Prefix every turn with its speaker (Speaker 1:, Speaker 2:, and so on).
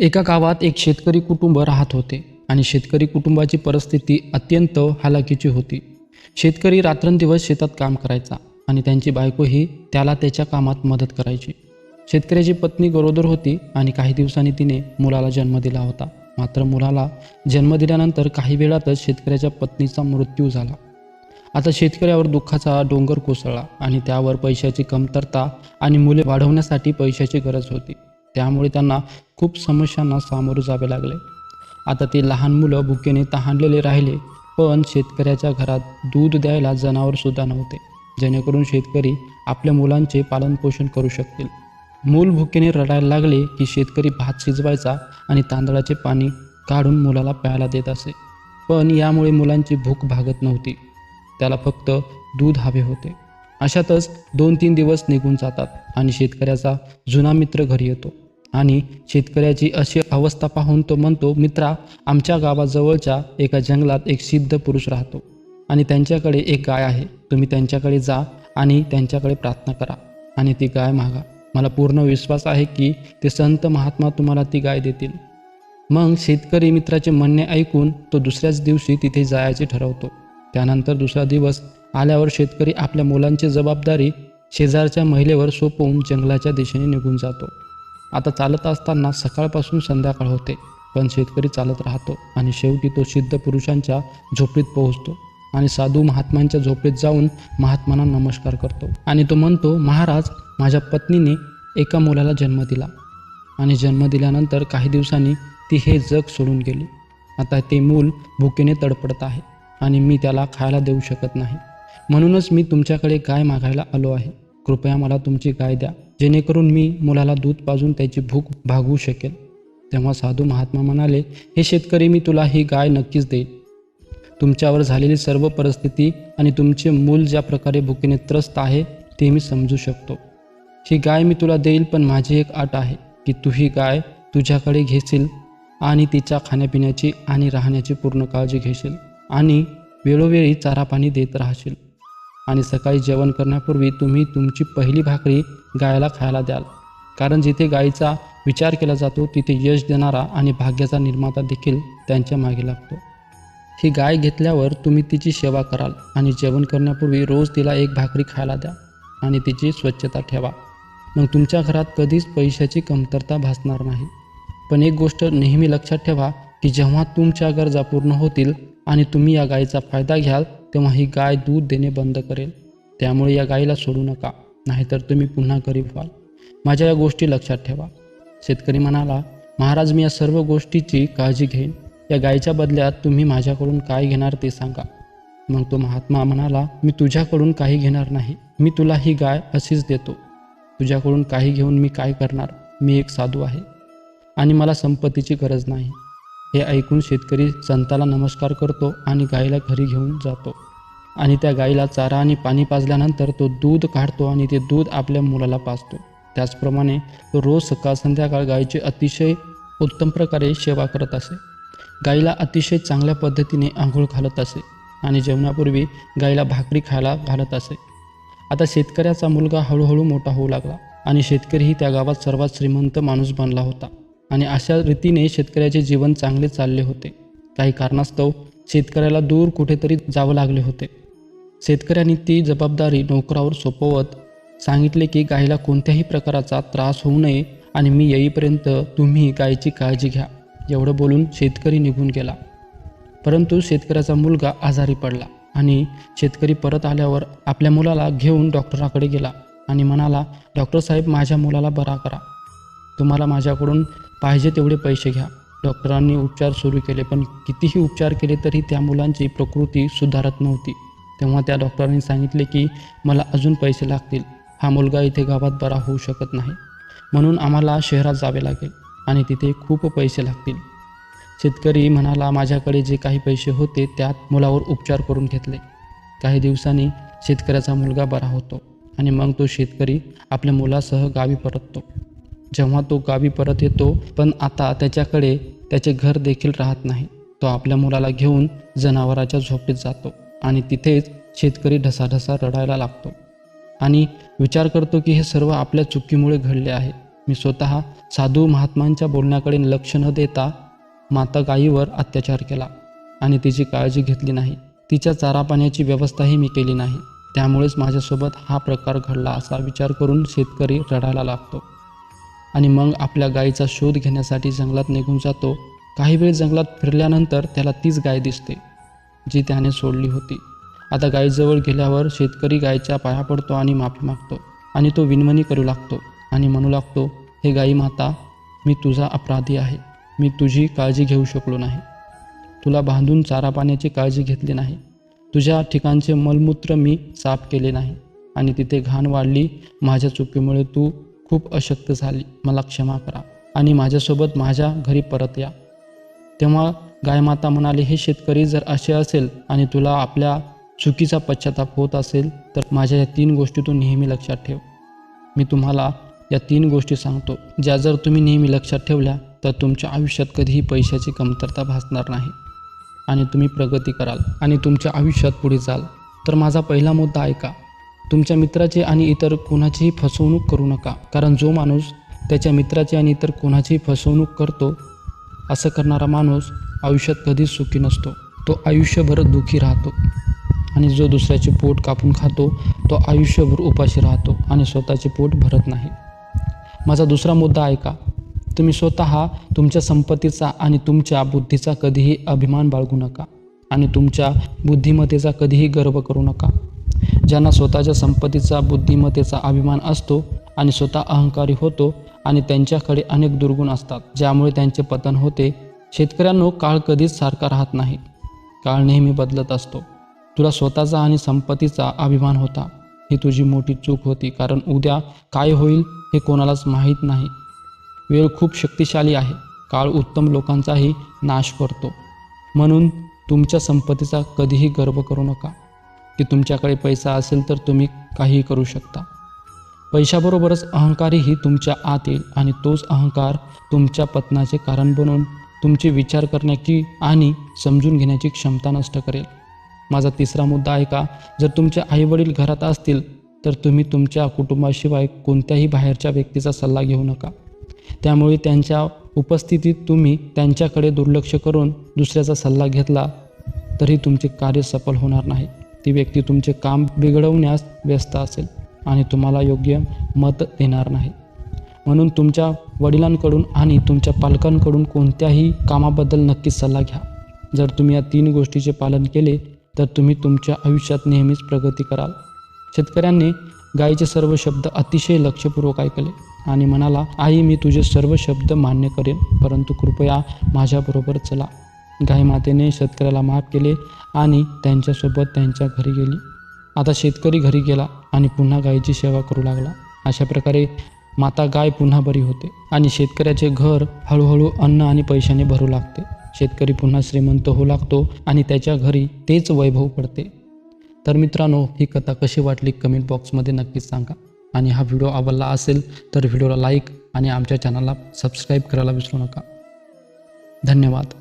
Speaker 1: एका गावात एक शेतकरी कुटुंब राहत होते आणि शेतकरी कुटुंबाची परिस्थिती अत्यंत हालाकीची होती. शेतकरी रात्रंदिवस शेतात काम करायचा आणि त्यांची बायकोही त्याला त्याच्या कामात मदत करायची. शेतकऱ्याची पत्नी गरोदर होती आणि काही दिवसांनी तिने मुलाला जन्म दिला होता. मात्र मुलाला जन्म दिल्यानंतर काही वेळातच शेतकऱ्याच्या पत्नीचा मृत्यू झाला. आता शेतकऱ्यावर दुःखाचा डोंगर कोसळला आणि त्यावर पैशाची कमतरता आणि मुले वाढवण्यासाठी पैशाची गरज होती. त्यामुळे त्यांना खूप समस्यांना सामोरे जावे लागले. आता ते लहान मुलं भुकेने तहानलेले राहिले पण शेतकऱ्याच्या घरात दूध द्यायला जनावरसुद्धा नव्हते. जेणेकरून शेतकरी आपल्या मुलांचे पालनपोषण करू शकतील. मूल भुकेने रडायला लागले की शेतकरी भात शिजवायचा आणि तांदळाचे पाणी काढून मुलाला प्यायला देत असे. पण यामुळे मुलांची भूक भागत नव्हती. त्याला फक्त दूध हवे होते. अशातच दोन तीन दिवस निघून जातात आणि शेतकऱ्याचा जुना मित्र घरी येतो. आणि शेतकऱ्याची अशी अवस्था पाहून तो म्हणतो मित्रा आमच्या गावाजवळच्या एका जंगलात एक सिद्ध पुरुष राहतो आणि त्यांच्याकडे एक गाय आहे. तुम्ही त्यांच्याकडे जा आणि त्यांच्याकडे प्रार्थना करा आणि ती गाय मागा. मला पूर्ण विश्वास आहे की ते संत महात्मा तुम्हाला ती गाय देतील. मग शेतकरी मित्राचे म्हणणे ऐकून तो दुसऱ्याच दिवशी तिथे जायचे ठरवतो. त्यानंतर दुसरा दिवस आल्यावर शेतकरी आपल्या मुलांची जबाबदारी शेजारच्या महिलेवर सोपवून जंगलाच्या दिशेने निघून जातो. आता चालत असताना सकाळपासून संध्याकाळ होते पण शेतकरी चालत राहतो आणि शेवटी तो सिद्ध पुरुषांच्या झोपडीत पोहोचतो आणि साधू महात्मांच्या झोपडीत जाऊन महात्मांना नमस्कार करतो. आणि तो म्हणतो महाराज माझ्या पत्नीने एका मुलाला जन्म दिला आणि जन्म दिल्यानंतर काही दिवसांनी ती हे जग सोडून गेली. आता ते मूल भुकेने तडपडत आहे. आणि मी त्याला खायला देऊ शकत नाही. म्हणूनच मी तुमच्याकडे गाय मागायला आलो आहे. कृपया मला तुमची गाय द्या. जेणेकरून मी मुलाला दूध पाजून त्याची भूक भागवू शकेल. तेव्हा साधू महात्मा म्हणाले हे शेतकरी मी तुला ही गाय नक्कीच देईल तुमच्यावर झालेली सर्व परिस्थिती आणि तुमचे मूल ज्या प्रकारे भुकेने त्रस्त आहे ते मी समजू शकतो. ही गाय मी तुला देईल पण माझी एक आट आहे की तू ही गाय तुझ्याकडे घेशील आणि तिच्या खाण्यापिण्याची आणि राहण्याची पूर्ण काळजी घेशील. आणि वेळोवेळी चारा पाणी देत राहशील. आणि सकाळी जेवण करण्यापूर्वी तुम्ही तुमची पहिली भाकरी गायला खायला द्याल. कारण जिथे गायीचा विचार केला जातो तिथे यश देणारा आणि भाग्याचा निर्माता देखील त्यांच्या मागे लागतो. ही गाय घेतल्यावर तुम्ही तिची सेवा कराल आणि जेवण करण्यापूर्वी रोज तिला एक भाकरी खायला द्या आणि तिची स्वच्छता ठेवा. मग तुमच्या घरात कधीच पैशाची कमतरता भासणार नाही. पण एक गोष्ट नेहमी लक्षात ठेवा की जेव्हा तुमच्या गरजा पूर्ण होतील आणि तुम्ही या गायीचा फायदा घ्याल तेव्हा ही गाय दूध देणे बंद करेल. त्यामुळे या गायीला सोडू नका नाहीतर तुम्ही पुन्हा गरीब व्हाल. माझ्या या गोष्टी लक्षात ठेवा. शेतकरी म्हणाला महाराज मी या सर्व गोष्टीची काळजी घेईन. या गायीच्या बदल्यात तुम्ही माझ्याकडून काय घेणार ते सांगा. मग तो महात्मा म्हणाला मी तुझ्याकडून काही घेणार नाही. मी तुला ही गाय अशीच देतो. तुझ्याकडून काही घेऊन मी काय करणार? मी एक साधू आहे. आणि मला संपत्तीची गरज नाही. हे ऐकून शेतकरी संताला नमस्कार करतो आणि गाईला घरी घेऊन जातो. आणि त्या गाईला चारा आणि पाणी पाजल्यानंतर तो दूध काढतो आणि ते दूध आपल्या मुलाला पाजतो. त्याचप्रमाणे तो रोज सकाळ संध्याकाळ गायीची अतिशय उत्तम प्रकारे सेवा करत असे. गाईला अतिशय चांगल्या पद्धतीने आंघोळ घालत असे आणि जेवणापूर्वी गाईला भाकरी खायला घालत असे. आता शेतकऱ्याचा मुलगा हळूहळू मोठा होऊ लागला आणि शेतकरीही त्या गावात सर्वात श्रीमंत माणूस बनला होता. आणि अशा रीतीने शेतकऱ्याचे जीवन चांगले चालले होते. काही कारणास्तव शेतकऱ्याला दूर कुठेतरी जावं लागले होते. शेतकऱ्यांनी ती जबाबदारी नोकरावर सोपवत सांगितले की गायीला कोणत्याही प्रकाराचा त्रास होऊ नये आणि मी येईपर्यंत तुम्ही गायीची काळजी घ्या. एवढं बोलून शेतकरी निघून गेला. परंतु शेतकऱ्याचा मुलगा आजारी पडला आणि शेतकरी परत आल्यावर आपल्या मुलाला घेऊन डॉक्टराकडे गेला आणि म्हणाला डॉक्टर साहेब माझ्या मुलाला बरा करा. तुम्हाला माझ्याकडून पाहिजे तेवढे पैसे घ्या. डॉक्टरांनी उपचार सुरू केले पण कितीही उपचार केले तरी त्या मुलांची प्रकृती सुधारत नव्हती. तेव्हा त्या डॉक्टरांनी सांगितले की मला अजून पैसे लागतील. हा मुलगा इथे गावात बरा होऊ शकत नाही. म्हणून आम्हाला शहरात जावे लागेल आणि तिथे खूप पैसे लागतील. शेतकरी म्हणाला माझ्याकडे जे काही पैसे होते त्यात मुलावर उपचार करून घेतले. काही दिवसांनी शेतकऱ्याचा मुलगा बरा होतो आणि मग तो शेतकरी आपल्या मुलासह गावी परततो. जेव्हा तो गावी परत येतो पण आता त्याच्याकडे त्याचे घर देखील राहत नाही. तो आपल्या मुलाला घेऊन जनावराच्या झोपडीत जातो आणि तिथेच शेतकरी ढसाढसा रडायला लागतो. आणि विचार करतो की हे सर्व आपल्या चुकीमुळे घडले आहे. मी स्वतः साधू महात्मांच्या बोलण्याकडे लक्ष न देता माता गायीवर अत्याचार केला आणि तिची काळजी घेतली नाही. तिच्या चारा पाण्याची व्यवस्थाही मी केली नाही. त्यामुळेच माझ्यासोबत हा प्रकार घडला असा विचार करून शेतकरी रडायला लागतो. आणि मग आपल्या गायीचा शोध घेण्यासाठी जंगलात निघून जातो. काही वेळ जंगलात फिरल्यानंतर त्याला तीच गाय दिसते जी त्याने सोडली होती. आता गायीजवळ गेल्यावर शेतकरी गायीच्या पाया पडतो आणि माफी मागतो आणि तो विनवणी करू लागतो आणि म्हणू लागतो हे गाई माता मी तुझा अपराधी आहे. मी तुझी काळजी घेऊ शकलो नाही. तुला बांधून चारा पाण्याची काळजी घेतली नाही. तुझ्या ठिकाणचे मलमूत्र मी साफ केले नाही आणि तिथे घाण वाढली. माझ्या चुकीमुळे तू खूप अशक्त झाली. मला क्षमा करा आणि माझ्यासोबत माझ्या घरी परत या. तेव्हा गायमाता म्हणाले हे शेतकरी जर असे असेल आणि तुला आपल्या चुकीचा पश्चाताप होत असेल तर माझ्या या तीन गोष्टी तू नेहमी लक्षात ठेव. मी तुम्हाला या तीन गोष्टी सांगतो. ज्या जर तुम्ही नेहमी लक्षात ठेवल्या तर तुमच्या आयुष्यात कधीही पैशाची कमतरता भासणार नाही. आणि तुम्ही प्रगती कराल आणि तुमच्या आयुष्यात पुढे जाल. तर माझा पहिला मुद्दा ऐका. तुमच्या मित्राची आणि इतर कोणाचीही फसवणूक करू नका. कारण जो माणूस त्याच्या मित्राची आणि इतर कोणाचीही फसवणूक करतो असं करणारा माणूस आयुष्यात कधीच सुखी नसतो. तो आयुष्यभर दुःखी राहतो. आणि जो दुसऱ्याचे पोट कापून खातो तो आयुष्यभर उपाशी राहतो आणि स्वतःचे पोट भरत नाही. माझा दुसरा मुद्दा ऐका तुम्ही स्वतः तुमच्या संपत्तीचा आणि तुमच्या बुद्धीचा कधीही अभिमान बाळगू नका. आणि तुमच्या बुद्धिमत्तेचा कधीही गर्व करू नका. ज्यांना स्वतःच्या संपत्तीचा बुद्धिमत्तेचा अभिमान असतो आणि स्वतः अहंकारी होतो आणि त्यांच्याकडे अनेक दुर्गुण असतात ज्यामुळे त्यांचे पतन होते शेतकऱ्यांनो काळ कधीच सारखा राहत नाही. काळ नेहमी बदलत असतो. तुला स्वतःचा आणि संपत्तीचा अभिमान होता. ही तुझी मोठी चूक होती कारण उद्या काय होईल हे कोणालाच माहीत नाही. वेळ खूप शक्तिशाली आहे. काळ उत्तम लोकांचाही नाश करतो. म्हणून तुमच्या संपत्तीचा कधीही गर्व करू नका. की तुमच्याकडे पैसा असेल तर तुम्ही काहीही करू शकता. पैशाबरोबरच अहंकारही तुमच्या आत येईल आणि तोच अहंकार तुमच्या पतनाचे कारण बनून तुमचे विचार करण्याची आणि समजून घेण्याची क्षमता नष्ट करेल. माझा तिसरा मुद्दा आहे का? जर तुमचे आईवडील घरात असतील तर तुम्ही तुमच्या कुटुंबाशिवाय कोणत्याही बाहेरच्या व्यक्तीचा सल्ला घेऊ नका. त्यामुळे त्यांच्या उपस्थितीत तुम्ही त्यांच्याकडे दुर्लक्ष करून दुसऱ्याचा सल्ला घेतला तरी तुमचे कार्य सफल होणार नाही. ती व्यक्ती तुमचे काम बिघडवण्यास व्यस्त असेल आणि तुम्हाला योग्य मत देणार नाही. म्हणून तुमच्या वडिलांकडून आणि तुमच्या पालकांकडून कोणत्याही कामाबद्दल नक्कीच सल्ला घ्या. जर तुम्ही या तीन गोष्टीचे पालन केले तर तुम्ही तुमच्या आयुष्यात नेहमीच प्रगती कराल. शेतकऱ्यांनी गायीचे सर्व शब्द अतिशय लक्षपूर्वक ऐकले आणि म्हणाला आई मी तुझे सर्व शब्द मान्य करेन परंतु कृपया माझ्याबरोबर चला. गाय मातेने शेतकऱ्याला माफ केले आणि त्यांच्यासोबत त्यांच्या घरी गेली. आता शेतकरी घरी गेला आणि पुन्हा गायीची सेवा करू लागला. अशा प्रकारे माता गाय पुन्हा बरी होते आणि शेतकऱ्याचे घर हळूहळू अन्न आणि पैशाने भरू लागते. शेतकरी पुन्हा श्रीमंत होऊ लागतो आणि त्याच्या घरी तेच वैभव पडते. तर मित्रांनो ही कथा कशी वाटली कमेंट बॉक्समध्ये नक्कीच सांगा. आणि हा व्हिडिओ आवडला असेल तर व्हिडिओला लाईक आणि आमच्या चॅनलला सबस्क्राईब करायला विसरू नका. धन्यवाद.